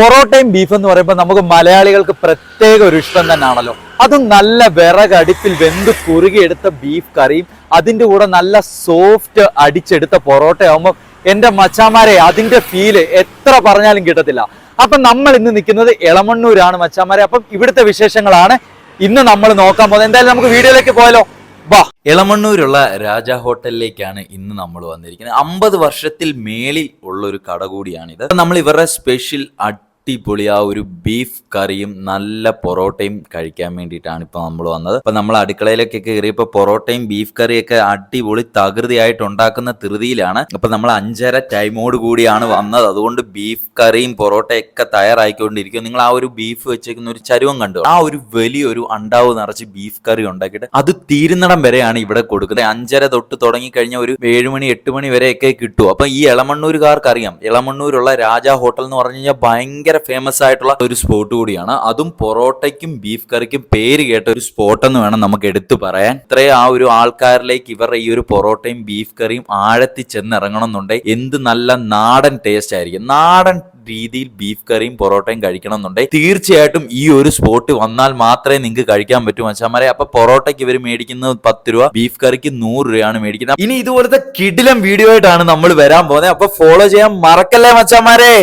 പൊറോട്ടയും ബീഫ് എന്ന് പറയുമ്പോൾ നമുക്ക് മലയാളികൾക്ക് പ്രത്യേക ഒരു ഇഷ്ടം തന്നെയാണല്ലോ. അതും നല്ല വിറകടുപ്പിൽ വെന്ത് കുറുകിയെടുത്ത ബീഫ് കറിയും അതിന്റെ കൂടെ നല്ല സോഫ്റ്റ് അടിച്ചെടുത്ത പൊറോട്ട എന്റെ മച്ചാമാരെ അതിന്റെ ഫീൽ എത്ര പറഞ്ഞാലും കിട്ടത്തില്ല. അപ്പം നമ്മൾ ഇന്ന് നിൽക്കുന്നത് ഇളമണ്ണൂരാണ് മച്ചാമാരെ. അപ്പം ഇവിടുത്തെ വിശേഷങ്ങളാണ് ഇന്ന് നമ്മൾ നോക്കാൻ പോകുന്നത്. എന്തായാലും നമുക്ക് വീഡിയോയിലേക്ക് പോയാലോ? വാ. ഇളമണ്ണൂരുള്ള രാജ ഹോട്ടലിലേക്കാണ് ഇന്ന് നമ്മൾ വന്നിരിക്കുന്നത്. അമ്പത് വർഷത്തിൽ മേളിൽ ഉള്ള ഒരു കട കൂടിയാണിത്. നമ്മൾ ഇവരുടെ സ്പെഷ്യൽ അടിപൊളി ആ ഒരു ബീഫ് കറിയും നല്ല പൊറോട്ടയും കഴിക്കാൻ വേണ്ടിയിട്ടാണ് ഇപ്പൊ നമ്മൾ വന്നത്. അപ്പൊ നമ്മൾ അടുക്കളയിലൊക്കെ കയറിയപ്പോൾ പൊറോട്ടയും ബീഫ് കറിയൊക്കെ അടിപൊളി തകൃതിയായിട്ട് ഉണ്ടാക്കുന്ന ധൃതിയിലാണ്. അപ്പൊ നമ്മൾ അഞ്ചര ടൈമോട് കൂടിയാണ് വന്നത്. അതുകൊണ്ട് ബീഫ് കറിയും പൊറോട്ടയൊക്കെ തയ്യാറായിക്കൊണ്ടിരിക്കും നിങ്ങൾ ആ ഒരു ബീഫ് വെച്ചേക്കുന്ന ഒരു ചരുവം കണ്ടു? ആ ഒരു വലിയൊരു അണ്ടാവ് നിറച്ച് ബീഫ് കറി ഉണ്ടാക്കിയിട്ട് അത് തീരുന്നിടം വരെയാണ് ഇവിടെ കൊടുക്കുന്നത്. അഞ്ചര തൊട്ട് തുടങ്ങി കഴിഞ്ഞ ഒരു ഏഴുമണി എട്ട് മണി വരെയൊക്കെ കിട്ടും. അപ്പൊ ഈ ഇളമണ്ണൂരുകാർക്ക് അറിയാം ഇളമണ്ണൂരുള്ള രാജാ ഹോട്ടൽ എന്ന് പറഞ്ഞു കഴിഞ്ഞാൽ ഭയങ്കര ഫേമസ് ആയിട്ടുള്ള ഒരു സ്പോട്ട് കൂടിയാണ്. അതും പൊറോട്ടയ്ക്കും ബീഫ് കറിക്കും പേര് കേട്ട ഒരു സ്പോട്ട് എന്ന് വേണം നമുക്ക് എടുത്തു പറയാൻ. ഇത്രയും ആ ഒരു ആൾക്കാരിലേക്ക് ഇവരുടെ ഈ ഒരു പൊറോട്ടയും ബീഫ് കറിയും ആഴത്തി ചെന്നിറങ്ങണം എന്നുണ്ടെങ്കിൽ എന്ത് നല്ല നാടൻ ടേസ്റ്റ് ആയിരിക്കും. നാടൻ രീതിയിൽ ബീഫ് കറിയും പൊറോട്ടയും കഴിക്കണം എന്നുണ്ടെങ്കിൽ തീർച്ചയായിട്ടും ഈ ഒരു സ്പോട്ട് വന്നാൽ മാത്രമേ നിങ്ങൾക്ക് കഴിക്കാൻ പറ്റൂ മച്ചാമാരെ. അപ്പൊ പൊറോട്ടയ്ക്ക് ഇവർ മേടിക്കുന്നത് പത്ത് രൂപ ബീഫ് കറിക്ക് നൂറ് രൂപയാണ് മേടിക്കുന്നത്. ഇനി ഇതുപോലത്തെ കിടിലം വീഡിയോ ആയിട്ടാണ് നമ്മൾ വരാൻ പോകുന്നത്. അപ്പൊ ഫോളോ ചെയ്യാൻ മറക്കല്ലേ മച്ചാമാരെ?